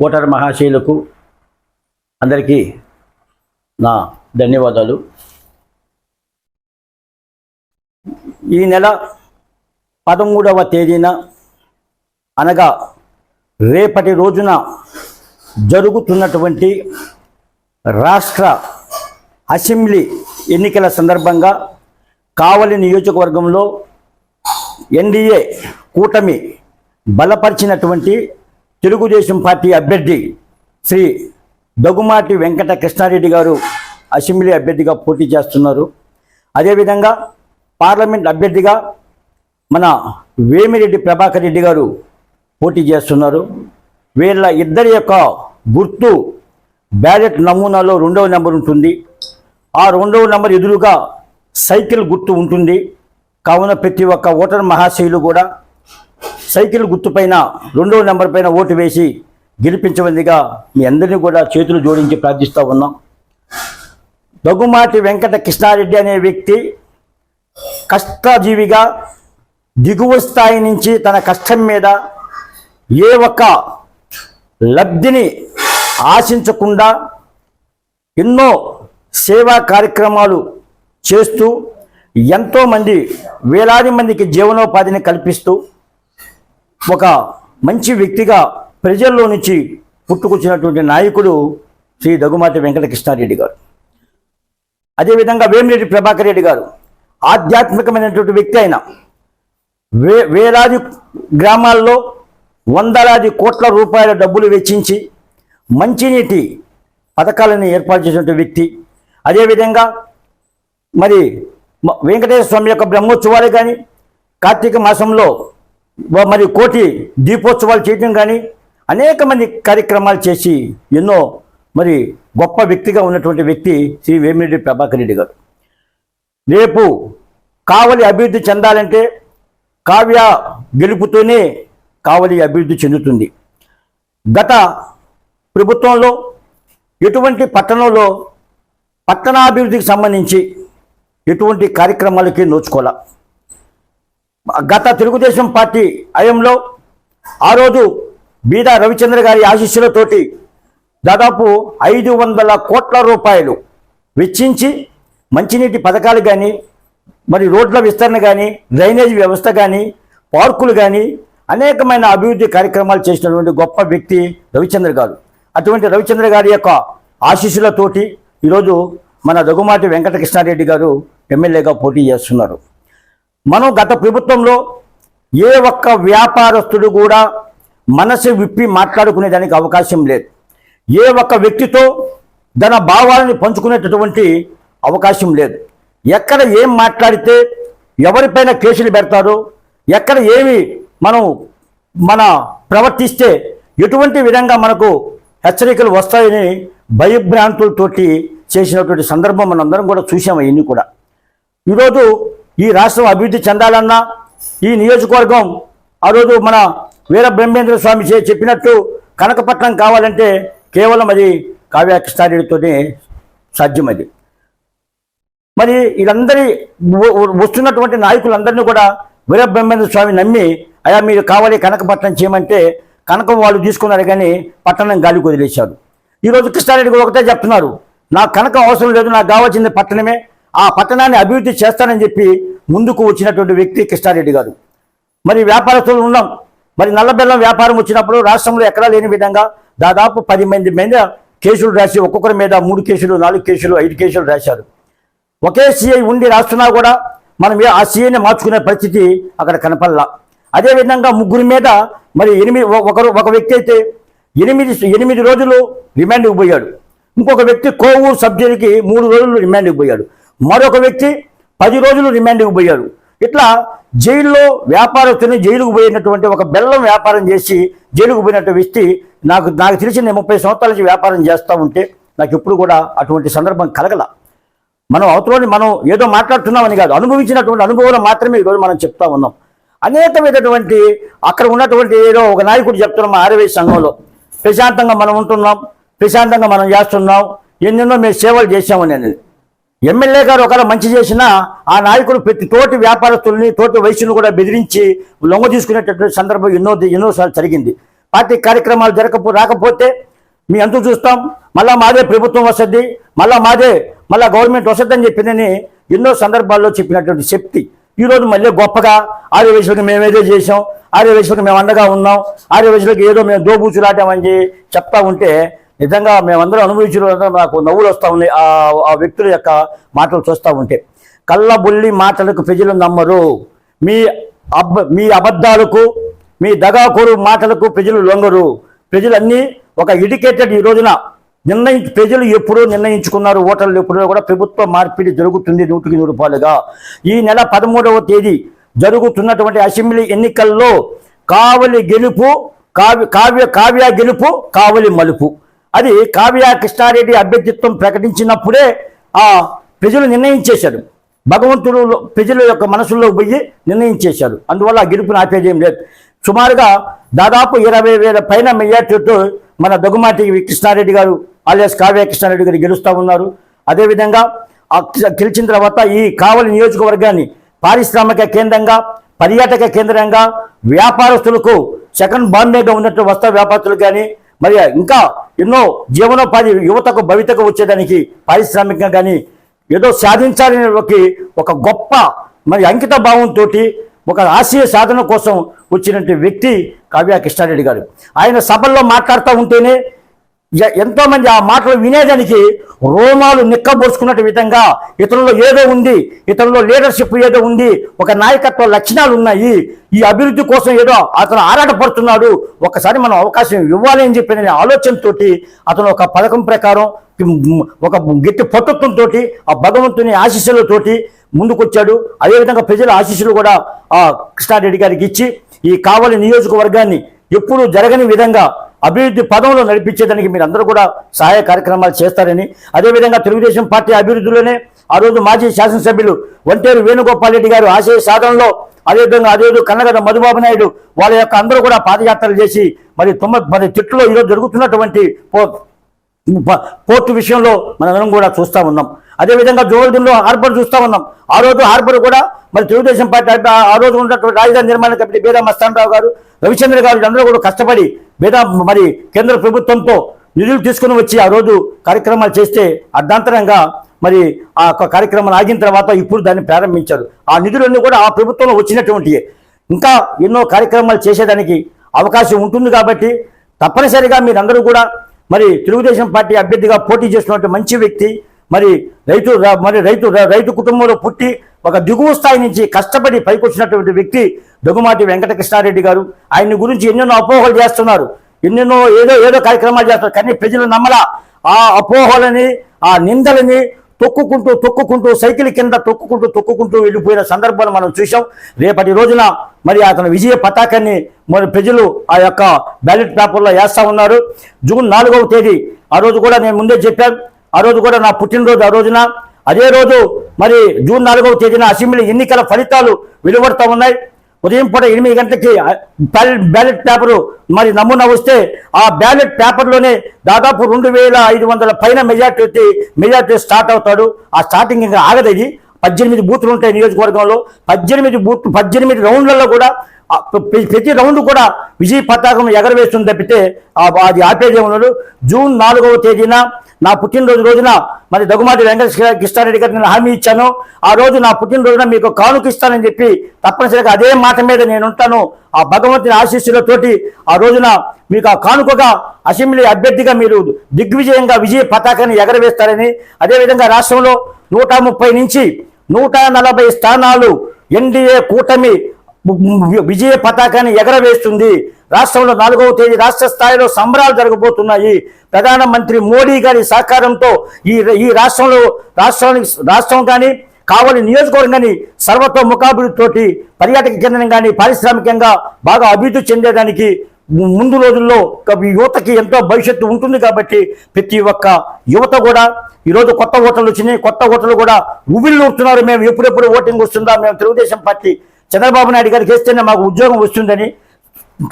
Voter మహాశయులకు అందరికీ నా ధన్యవాదాలు. ఈ నెల పదమూడవ తేదీన అనగా రేపటి రోజున జరుగుతున్నటువంటి రాష్ట్ర అసెంబ్లీ ఎన్నికల సందర్భంగా కావలి నియోజకవర్గంలో ఎన్డీఏ కూటమి బలపరిచినటువంటి తెలుగుదేశం పార్టీ అభ్యర్థి శ్రీ దగుమాటి వెంకట కృష్ణారెడ్డి గారు అసెంబ్లీ అభ్యర్థిగా పోటీ చేస్తున్నారు. అదేవిధంగా పార్లమెంట్ అభ్యర్థిగా మన వేమిరెడ్డి ప్రభాకర్ రెడ్డి గారు పోటీ చేస్తున్నారు. వీళ్ళ ఇద్దరి యొక్క గుర్తు బ్యాలెట్ నమూనాలో రెండవ నెంబర్ ఉంటుంది. ఆ రెండవ నెంబర్ ఎదురుగా సైకిల్ గుర్తు ఉంటుంది. కావున ప్రతి ఒక్క ఓటర్ మహాశయులు కూడా సైకిల్ గుర్తుపైన రెండవ నెంబర్ పైన ఓటు వేసి గెలిపించవలదిగా మీ అందరినీ కూడా చేతులు జోడించి ప్రార్థిస్తూ ఉన్నాం. దగ్గుమాటి వెంకట కృష్ణారెడ్డి అనే వ్యక్తి కష్టజీవిగా దిగువ స్థాయి నుంచి తన కష్టం మీద ఏ ఒక్క లబ్ధిని ఆశించకుండా ఎన్నో సేవా కార్యక్రమాలు చేస్తూ ఎంతోమంది వేలాది మందికి జీవనోపాధిని కల్పిస్తూ ఒక మంచి వ్యక్తిగా ప్రజల్లో నుంచి పుట్టుకొచ్చినటువంటి నాయకుడు శ్రీ దగ్గుమాటి వెంకటకృష్ణారెడ్డి గారు. అదేవిధంగా వేమిరెడ్డి ప్రభాకర్ రెడ్డి గారు ఆధ్యాత్మికమైనటువంటి వ్యక్తి అయిన వే వేలాది గ్రామాల్లో వందలాది కోట్ల రూపాయల డబ్బులు వెచ్చించి మంచినీటి పథకాలను ఏర్పాటు చేసినటువంటి వ్యక్తి. అదేవిధంగా మరి వెంకటేశ్వర స్వామి యొక్క బ్రహ్మోత్సవాలు కానీ కార్తీక మాసంలో మరి కోటి దీపోత్సవాలు చేయడం కానీ అనేక మంది కార్యక్రమాలు చేసి ఎన్నో మరి గొప్ప వ్యక్తిగా ఉన్నటువంటి వ్యక్తి శ్రీ వేమిరెడ్డి ప్రభాకర్ రెడ్డి గారు. రేపు కావలి అభివృద్ధి చెందాలంటే కావ్య గెలుపుతూనే కావలి అభివృద్ధి చెందుతుంది. గత ప్రభుత్వంలో ఎటువంటి పట్టణంలో పట్టణాభివృద్ధికి సంబంధించి ఎటువంటి కార్యక్రమాలకి నోచుకోవాలి గత తెలుగుదేశం పార్టీ హయంలో ఆ రోజు బీదా రవిచంద్ర గారి ఆశీస్సులతోటి దాదాపు ఐదు వందల కోట్ల రూపాయలు వెచ్చించి మంచినీటి పథకాలు కానీ మరి రోడ్ల విస్తరణ కానీ డ్రైనేజ్ వ్యవస్థ కానీ పార్కులు కానీ అనేకమైన అభివృద్ధి కార్యక్రమాలు చేసినటువంటి గొప్ప వ్యక్తి రవిచంద్ర గారు. అటువంటి రవిచంద్ర గారి యొక్క ఆశీస్సులతోటి ఈరోజు మన రఘుమాటి వెంకటకృష్ణారెడ్డి గారు ఎమ్మెల్యేగా పోటీ చేస్తున్నారు. మనం గత ప్రభుత్వంలో ఏ ఒక్క వ్యాపారస్తుడు కూడా మనసు విప్పి మాట్లాడుకునేదానికి అవకాశం లేదు. ఏ ఒక్క వ్యక్తితో తన భావాలని పంచుకునేటటువంటి అవకాశం లేదు. ఎక్కడ ఏం మాట్లాడితే ఎవరిపైన కేసులు పెడతారో ఎక్కడ ఏమి మనం మన ప్రవర్తిస్తే ఎటువంటి విధంగా మనకు హెచ్చరికలు వస్తాయని భయభ్రాంతులతోటి చేసినటువంటి సందర్భం మనందరం కూడా చూసాము ఇవన్నీ కూడా. ఈరోజు ఈ రాష్ట్రం అభివృద్ధి చెందాలన్నా ఈ నియోజకవర్గం ఆ రోజు మన వీర బ్రహ్మేంద్ర స్వామి చెప్పినట్టు కనకపట్నం కావాలంటే కేవలం అది కావ్య కృష్ణారెడ్డితోనే సాధ్యం అది. మరి వీళ్ళందరి వస్తున్నటువంటి నాయకులందరినీ కూడా వీర బ్రహ్మేంద్ర స్వామి నమ్మి అయా మీరు కావాలి కనకపట్నం చేయమంటే కనకం వాళ్ళు తీసుకున్నారు కానీ పట్టణం గాలికి వదిలేశారు. ఈరోజు కృష్ణారెడ్డి కూడా ఒకటే చెప్తున్నారు నాకు కనకం అవసరం లేదు నాకు కావాల్సింది పట్టణమే ఆ పట్టణాన్ని అభివృద్ధి చేస్తానని చెప్పి ముందుకు వచ్చినటువంటి వ్యక్తి కృష్ణారెడ్డి గారు. మరి వ్యాపారస్తులు ఉన్నాం. మరి నల్లబెల్లం వ్యాపారం వచ్చినప్పుడు రాష్ట్రంలో ఎక్కడా లేని విధంగా దాదాపు పది మంది మీద కేసులు రాసి ఒక్కొక్కరి మీద మూడు కేసులు నాలుగు కేసులు ఐదు కేసులు రాశారు. ఒకే సీఐ ఉండి రాస్తున్నా కూడా మనం ఆ సీఐని మార్చుకునే పరిస్థితి అక్కడ కనపడలా. అదేవిధంగా ముగ్గురి మీద మరి ఎనిమిది ఒకరు ఒక వ్యక్తి అయితే ఎనిమిది ఎనిమిది రోజులు రిమాండ్కి పోయాడు. ఇంకొక వ్యక్తి కోవూరు సబ్జెక్టుకి మూడు రోజులు రిమాండ్కి పోయాడు. మరొక వ్యక్తి పది రోజులు రిమాండ్కి పోయారు. ఇట్లా జైల్లో వ్యాపారస్తుని జైలుకు పోయినటువంటి ఒక బెల్లం వ్యాపారం చేసి జైలుకు పోయినట్టు వ్యక్తి నాకు నాకు తెలిసి నేను ముప్పై సంవత్సరాల నుంచి వ్యాపారం చేస్తూ ఉంటే నాకు ఎప్పుడు కూడా అటువంటి సందర్భం కలగల. మనం అవతలని మనం ఏదో మాట్లాడుతున్నామని కాదు అనుభవించినటువంటి అనుభవం మాత్రమే ఈరోజు మనం చెప్తా ఉన్నాం. అనేకమైనటువంటి అక్కడ ఉన్నటువంటి ఏదో ఒక నాయకుడు చెప్తున్నాం ఆర్వై సంఘంలో. ప్రశాంతంగా మనం ఉంటున్నాం ప్రశాంతంగా మనం చేస్తున్నాం ఎన్నెన్నో మేము సేవలు చేశాము అనేది. ఎమ్మెల్యే గారు ఒకవేళ మంచి చేసినా ఆ నాయకుడు ప్రతి తోటి వ్యాపారస్తుల్ని తోటి వయసును కూడా బెదిరించి లొంగ తీసుకునేటటువంటి సందర్భం ఎన్నో ఎన్నోసార్లు జరిగింది. పార్టీ కార్యక్రమాలు జరగపో రాకపోతే మీ అంతు చూస్తాం. మళ్ళా మాదే ప్రభుత్వం వస్తుంది మళ్ళా మాదే మళ్ళా గవర్నమెంట్ వస్తుందని చెప్పిందని ఎన్నో సందర్భాల్లో చెప్పినటువంటి శక్తి. ఈరోజు మళ్ళీ గొప్పగా ఆర్యవేశ్వరికి మేము ఏదో చేసాం ఆర్యవేశులకు మేము అండగా ఉన్నాం ఆర్యవేశులకు ఏదో మేము దోబూచులాటామని చెప్తా ఉంటే నిజంగా మేమందరం అనుభవించిన నాకు నవ్వులు వస్తూ ఉన్నాయి. ఆ వ్యక్తుల యొక్క మాటలు చూస్తూ ఉంటే. కళ్ళబుల్లి మాటలకు ప్రజలు నమ్మరు. మీ అబ్బ మీ అబద్ధాలకు మీ దగాకోరు మాటలకు ప్రజలు లొంగరు. ప్రజలన్నీ ఒక ఎడ్యుకేటెడ్ ఈ రోజున నిర్ణయించి ప్రజలు ఎప్పుడో నిర్ణయించుకున్నారు ఓటర్లు ఎప్పుడో కూడా ప్రభుత్వ మార్పిడి జరుగుతుంది నూటికి నూరు రూపాయలుగా ఈ నెల పదమూడవ తేదీ జరుగుతున్నటువంటి అసెంబ్లీ ఎన్నికల్లో కావలి గెలుపు కావ్య కావ్య కావ్య గెలుపు కావలి మలుపు. అది కావ్య కృష్ణారెడ్డి అభ్యర్థిత్వం ప్రకటించినప్పుడే ఆ ప్రజలు నిర్ణయించేశారు. భగవంతుడు ప్రజల యొక్క మనసుల్లో పోయి నిర్ణయించేశారు. అందువల్ల ఆ గెలుపుని ఆపేదేం లేదు. సుమారుగా దాదాపు ఇరవై వేల పైన మెజార్టీతో మన దొగుమాటి కృష్ణారెడ్డి గారు alias కావ్య కృష్ణారెడ్డి గారు గెలుస్తూ ఉన్నారు. అదేవిధంగా ఆ గెలిచిన తర్వాత ఈ కావలి నియోజకవర్గాన్ని పారిశ్రామిక కేంద్రంగా పర్యాటక కేంద్రంగా వ్యాపారస్తులకు సెకండ్ బాంబేగా ఉన్నట్టు వస్త్ర వ్యాపారస్తులు కానీ మరి ఇంకా ఎన్నో జీవనోపాధి యువతకు భవితకు వచ్చేదానికి పారిశ్రామికంగా కానీ ఏదో సాధించాలనే ఒక ఒక గొప్ప మరి అంకిత భావంతో ఒక ఆశయ సాధన కోసం వచ్చినటువంటి వ్యక్తి కావ్య కృష్ణారెడ్డి గారు. ఆయన సభల్లో మాట్లాడుతూ ఉంటేనే ఎంతోమంది ఎంతో మంది ఆ మాటలు వినేదానికి రోమాలు నిక్కబోసుకున్నట్టు విధంగా ఇతరుల్లో ఏదో ఉంది ఇతరుల్లో లీడర్షిప్ ఏదో ఉంది ఒక నాయకత్వ లక్షణాలు ఉన్నాయి. ఈ అభివృద్ధి కోసం ఏదో అతను ఆరాటపడుతున్నాడు. ఒకసారి మనం అవకాశం ఇవ్వాలి అని చెప్పిన ఆలోచనతోటి అతను ఒక పథకం ప్రకారం ఒక గట్టి పట్టుత్వంతో ఆ భగవంతుని ఆశీస్సులతోటి ముందుకొచ్చాడు. అదేవిధంగా ప్రజల ఆశీస్సులు కూడా ఆ కృష్ణారెడ్డి గారికి ఇచ్చి ఈ కావలి నియోజకవర్గాన్ని ఎప్పుడూ జరగని విధంగా అభివృద్ధి పదంలో నడిపించేదానికి మీరు అందరూ కూడా సహాయ కార్యక్రమాలు చేస్తారని అదేవిధంగా తెలుగుదేశం పార్టీ అభివృద్ధిలోనే ఆ రోజు మాజీ శాసనసభ్యులు ఒంటేరు వేణుగోపాల్ రెడ్డి గారు ఆశయ సాధనలో అదేవిధంగా అదేవిధంగా కన్నగద మధుబాబు నాయుడు వాళ్ళ యొక్క అందరూ కూడా పాదయాత్రలు చేసి మరి తొమ్మ మరి తిట్టులో ఈరోజు జరుగుతున్నటువంటి పోర్టు విషయంలో మనందరం కూడా చూస్తా ఉన్నాం. అదేవిధంగా జోల్దిన్లో హార్బర్ చూస్తూ ఉన్నాం. ఆ రోజు హార్బర్ కూడా మరి తెలుగుదేశం పార్టీ ఆ- రోజు ఉన్నటువంటి రాజధాని నిర్మాణ కమిటీ బేదా మస్తానరావు గారు రవిచంద్ర గారు అందరూ కూడా కష్టపడి బేదా మరి కేంద్ర ప్రభుత్వంతో నిధులు తీసుకుని వచ్చి ఆ రోజు కార్యక్రమాలు చేస్తే అర్ధాంతరంగా మరి ఆ యొక్క కార్యక్రమాలు ఆగిన తర్వాత ఇప్పుడు దాన్ని ప్రారంభించారు. ఆ నిధులన్నీ కూడా ఆ ప్రభుత్వంలో వచ్చినటువంటి ఇంకా ఎన్నో కార్యక్రమాలు చేసేదానికి అవకాశం ఉంటుంది కాబట్టి తప్పనిసరిగా మీరందరూ కూడా మరి తెలుగుదేశం పార్టీ అభ్యర్థిగా పోటీ చేస్తున్నటువంటి మంచి వ్యక్తి మరి రైతు మరి రైతు రైతు కుటుంబంలో పుట్టి ఒక దిగువ స్థాయి నుంచి కష్టపడి పైకొచ్చినటువంటి వ్యక్తి దొగుమాటి వెంకటకృష్ణారెడ్డి గారు. ఆయన్ని గురించి ఎన్నెన్నో అపోహలు చేస్తున్నారు. ఎన్నెన్నో ఏదో ఏదో కార్యక్రమాలు చేస్తారు కానీ ప్రజలు నమ్మలా. ఆ అపోహలని ఆ నిందలని తొక్కుకుంటూ తొక్కుకుంటూ సైకిల్ కింద తొక్కుకుంటూ తొక్కుకుంటూ వెళ్ళిపోయిన సందర్భాలు మనం చూసాం రేపటి రోజున మరి అతని విజయ పతాకాన్ని మరి ప్రజలు ఆ యొక్క బ్యాలెట్ పేపర్లో వేస్తా ఉన్నారు. జూన్ నాలుగవ తేదీ. ఆ రోజు కూడా నేను ముందే చెప్పాను. ఆ రోజు కూడా నా పుట్టినరోజు ఆ రోజున అదే రోజు మరి జూన్ నాలుగవ తేదీన అసెంబ్లీ ఎన్నికల ఫలితాలు వెలువడతా ఉన్నాయి. ఉదయం పూట ఎనిమిది గంటలకి బ్యాలెట్ బ్యాలెట్ పేపరు మరి నమూనా వస్తే ఆ బ్యాలెట్ పేపర్లోనే దాదాపు రెండు వేల ఐదు వందల పైన మెజార్టీ మెజార్టీ స్టార్ట్ అవుతాడు. ఆ స్టార్టింగ్ ఇంకా ఆగదు ఇది. పద్దెనిమిది బూతులు ఉంటాయి నియోజకవర్గంలో. పద్దెనిమిది బూత్ పద్దెనిమిది రౌండ్లలో కూడా ప్రతి రౌండ్ కూడా విజయ పతాకం ఎగరవేస్తుంది తప్పితే ఆ- అది ఆపేదే ఉన్నాడు జూన్ నాలుగవ తేదీన నా పుట్టినరోజు రోజున మరి దగుమాటి వెంకట కృష్ణారెడ్డి గారికి నేను హామీ ఇచ్చాను. ఆ రోజు నా పుట్టినరోజున మీకు కానుక ఇస్తానని చెప్పి తప్పనిసరిగా అదే మాట మీద నేను ఉంటాను. ఆ భగవంతుని ఆశీస్సులతోటి ఆ రోజున మీకు ఆ కానుకగా అసెంబ్లీ అభ్యర్థిగా మీరు దిగ్విజయంగా విజయ పతాకాన్ని ఎగరవేస్తారని అదేవిధంగా రాష్ట్రంలో నూట ముప్పై నుంచి నూట నలభై స్థానాలు ఎన్డీఏ కూటమి విజయ పతాకాన్ని ఎగరవేస్తుంది. రాష్ట్రంలో నాలుగవ తేదీ రాష్ట్ర స్థాయిలో సంబరాలు జరగబోతున్నాయి. ప్రధానమంత్రి మోడీ గారి సహకారంతో ఈ ఈ రాష్ట్రంలో రాష్ట్రానికి రాష్ట్రం కానీ కావలి నియోజకవర్గం సర్వతో ముఖాభివృద్ధితోటి పర్యాటక కేంద్రం కానీ పారిశ్రామికంగా బాగా అభివృద్ధి చెందేదానికి ముందు రోజుల్లో యువతకి ఎంతో భవిష్యత్తు ఉంటుంది కాబట్టి ప్రతి ఒక్క యువత కూడా ఈరోజు కొత్త ఓటర్లు వచ్చినాయి కొత్త ఓటర్లు కూడా ఉవ్విళ్ళూరుతున్నారు. మేము ఎప్పుడెప్పుడు ఓటింగ్ వస్తుందా మేము తెలుగుదేశం పార్టీ చంద్రబాబు నాయుడు గారు చేస్తేనే మాకు ఉద్యోగం వస్తుందని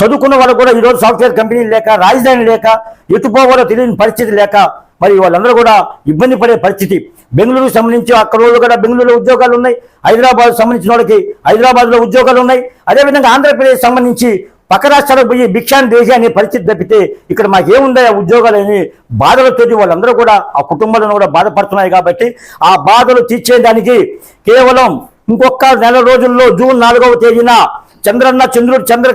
చదువుకున్న వాళ్ళు కూడా ఈరోజు సాఫ్ట్వేర్ కంపెనీలు లేక రాజధాని లేక ఎటుపోవాలో తెలియని పరిస్థితి లేక మరి వాళ్ళందరూ కూడా ఇబ్బంది పడే పరిస్థితి. బెంగళూరుకు సంబంధించి అక్కడ వాళ్ళు కూడా బెంగళూరులో ఉద్యోగాలు ఉన్నాయి. హైదరాబాద్ సంబంధించిన వాళ్ళకి హైదరాబాద్లో ఉద్యోగాలు ఉన్నాయి. అదేవిధంగా ఆంధ్రప్రదేశ్ సంబంధించి పక్క రాష్ట్రాలకు పోయి భిక్షాన్ని దేశి అనే పరిస్థితి తప్పితే ఇక్కడ మాకేముందా ఉద్యోగాలు అని బాధలతోటి వాళ్ళందరూ కూడా ఆ కుటుంబాలను కూడా బాధపడుతున్నాయి కాబట్టి ఆ బాధలు తీర్చేదానికి కేవలం ఇంకొక నెల రోజుల్లో జూన్ నాలుగవ తేదీన చంద్రన్న చంద్రుడు చంద్ర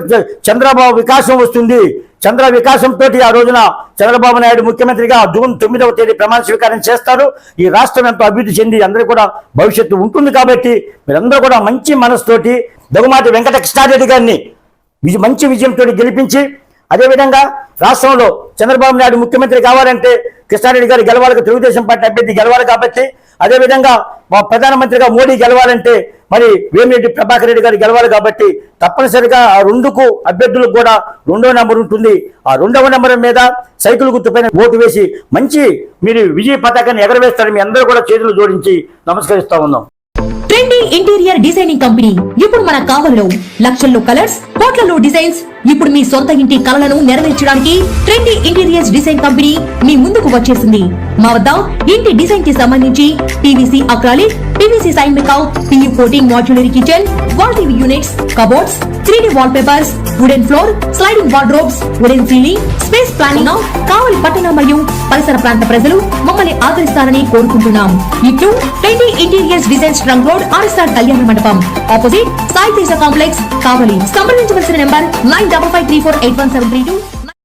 చంద్రబాబు వికాసం వస్తుంది. చంద్ర వికాసంతో ఆ రోజున చంద్రబాబు నాయుడు ముఖ్యమంత్రిగా జూన్ తొమ్మిదవ తేదీ ప్రమాణ స్వీకారం చేస్తారు. ఈ రాష్ట్రం ఎంతో అభివృద్ధి చెంది అందరికీ కూడా భవిష్యత్తు ఉంటుంది కాబట్టి మీరందరూ కూడా మంచి మనసుతోటి దగుమాటి వెంకట కృష్ణారెడ్డి గారిని మంచి విజయంతో గెలిపించి అదేవిధంగా రాష్ట్రంలో చంద్రబాబు నాయుడు ముఖ్యమంత్రి కావాలంటే కృష్ణారెడ్డి గారు గెలవాలి తెలుగుదేశం పార్టీ అభ్యర్థి గెలవాలి కాబట్టి అదేవిధంగా మా ప్రధానమంత్రిగా మోడీ గెలవాలంటే మరి వేమిరెడ్డి ప్రభాకర్ రెడ్డి గారు గెలవాలి కాబట్టి తప్పనిసరిగా ఆ రెండుకు అభ్యర్థులకు కూడా రెండో నెంబర్ ఉంటుంది. ఆ రెండవ నెంబర్ మీద సైకిల్ గుర్తుపైన ఓటు వేసి మంచి మీరు విజయ పతాకాన్ని ఎగరవేస్తారని మీ అందరూ కూడా చేతులు జోడించి నమస్కరిస్తా ఉన్నాం. Trendy interior designing company. ఇప్పుడు మన కావలిలో లక్షల్లో కలర్స్ కోట్లలో డిజైన్స్ ఇప్పుడు మీ సొంత ఇంటి కలలను నెరవేర్చడానికి ట్రెండీ ఇంటీరియర్స్ డిజైన్ కంపెనీ మీ ముందుకు వచ్చేసింది. మా వద్ద ఇంటి డిజైన్కి సంబంధించి PVC acrylic PVC sign makeout PU coating modular kitchen wall TV units cupboards three D wall papers wooden floor sliding wardrobes wooden ceiling space planning Kavali పట్టణ మరియు పరిసర ప్రాంత ప్రజలు మమ్మల్ని ఆదరిస్తారని కోరుకుంటున్నాం. ఇటు trendy interiors design trunk road RSR Kalyana Mandapam. Opposite Sai Teja complex Kavali. సంప్రదించవలసిన number nine double five three four eight one seven three two.